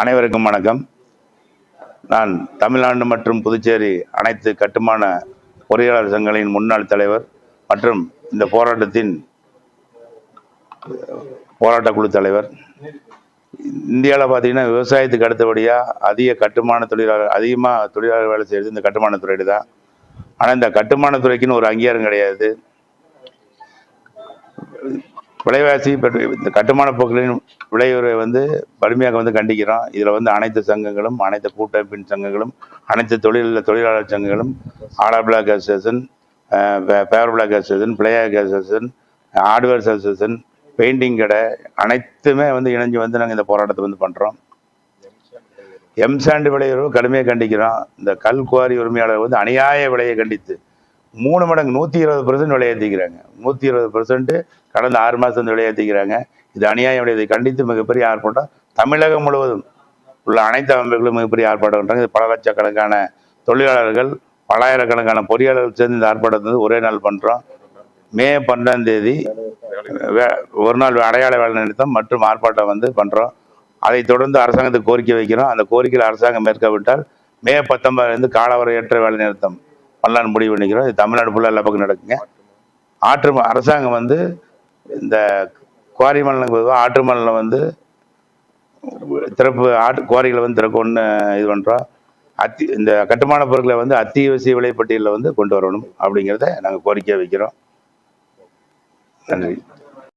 அனைவருக்கும் வணக்கம். நான் தமிழ்நாடு மற்றும் புதுச்சேரி அனைத்து கட்டுமான பொறியாளர் சங்கங்களின் முன்னாள் தலைவர் மற்றும் இந்த போராட்டத்தின் போராட்ட குழு தலைவர். இந்தியாவில் பார்த்தீங்கன்னா விவசாயத்துக்கு அடுத்தபடியாக அதிக கட்டுமான தொழிலாளர் அதிகமாக தொழிலாளர் வேலை செய்கிறது இந்த கட்டுமான துறையில் தான். ஆனால் இந்த கட்டுமான துறைக்குன்னு ஒரு அங்கீகாரம் கிடையாது. விலைவாசி இந்த கட்டுமான பொருட்களின் விலை வந்து வலிமையாக வந்து கண்டிக்கிறோம். இதில் வந்து அனைத்து சங்கங்களும் அனைத்து கூட்டமைப்பின் சங்கங்களும் அனைத்து தொழில் தொழிலாளர் சங்கங்களும் hollow block association paver block association player association hardware association painting கடை அனைத்துமே வந்து இணைஞ்சு வந்து நாங்கள் இந்த போராட்டத்தை வந்து பண்ணுறோம் எம்சாண்டு விலை கடுமையாக கண்டிக்கிறோம். இந்த கல் குவாரி உரிமையாளர் வந்து அநியாய விலையை கண்டித்து மூணு மடங்கு நூற்றி இருபது பர்சன்ட் விலையேற்றிக்கிறாங்க நூற்றி இருபது பர்சன்ட்டு கடந்த ஆறு மாதம் வந்து விலையேற்றிக்கிறாங்க இது அநியாயம் விலையை கண்டித்து மிகப்பெரிய ஆர்ப்பாட்டம். தமிழகம் முழுவதும் உள்ள அனைத்து அமைப்புகளும் மிகப்பெரிய ஆர்ப்பாட்டம் பண்ணுறாங்க இது பல லட்சக்கணக்கான தொழிலாளர்கள் பலாயிரக்கணக்கான பொறியாளர்கள் சேர்ந்து இந்த ஆர்ப்பாட்டத்தை வந்து ஒரே நாள் பண்ணுறோம் மே பன்னெண்டாம் தேதி ஒரு நாள் அடையாள வேலை நிறுத்தம் மற்றும் ஆர்ப்பாட்டம் வந்து பண்ணுறோம் அதை தொடர்ந்து அரசாங்கத்துக்கு கோரிக்கை வைக்கிறோம். அந்த கோரிக்கையில் அரசாங்கம் மேற்கவிட்டால் மே பத்தொன்பதுலேருந்து காலவரையற்ற வேலை நிறுத்தம். பண்ணலான்னு முடிவு பண்ணிக்கிறோம். இது தமிழ்நாடு ஃபுல்லாக எல்லா பக்கம் நடக்குங்க. ஆற்று ம- அரசாங்கம் வந்து இந்த குவாரி மணலுக்கு பொதுவாக ஆற்று மணலில் வந்து திறப்பு ஆட்டு குவாரிகளை வந்து திறக்கணும்னு இது பண்ணுறோம் அத்தி இந்த கட்டுமான பொருட்களை வந்து அத்தியாவசிய விலைப்பட்டியலில் வந்து கொண்டு வரணும் அப்படிங்கிறத நாங்கள் கோரிக்கை வைக்கிறோம். நன்றி.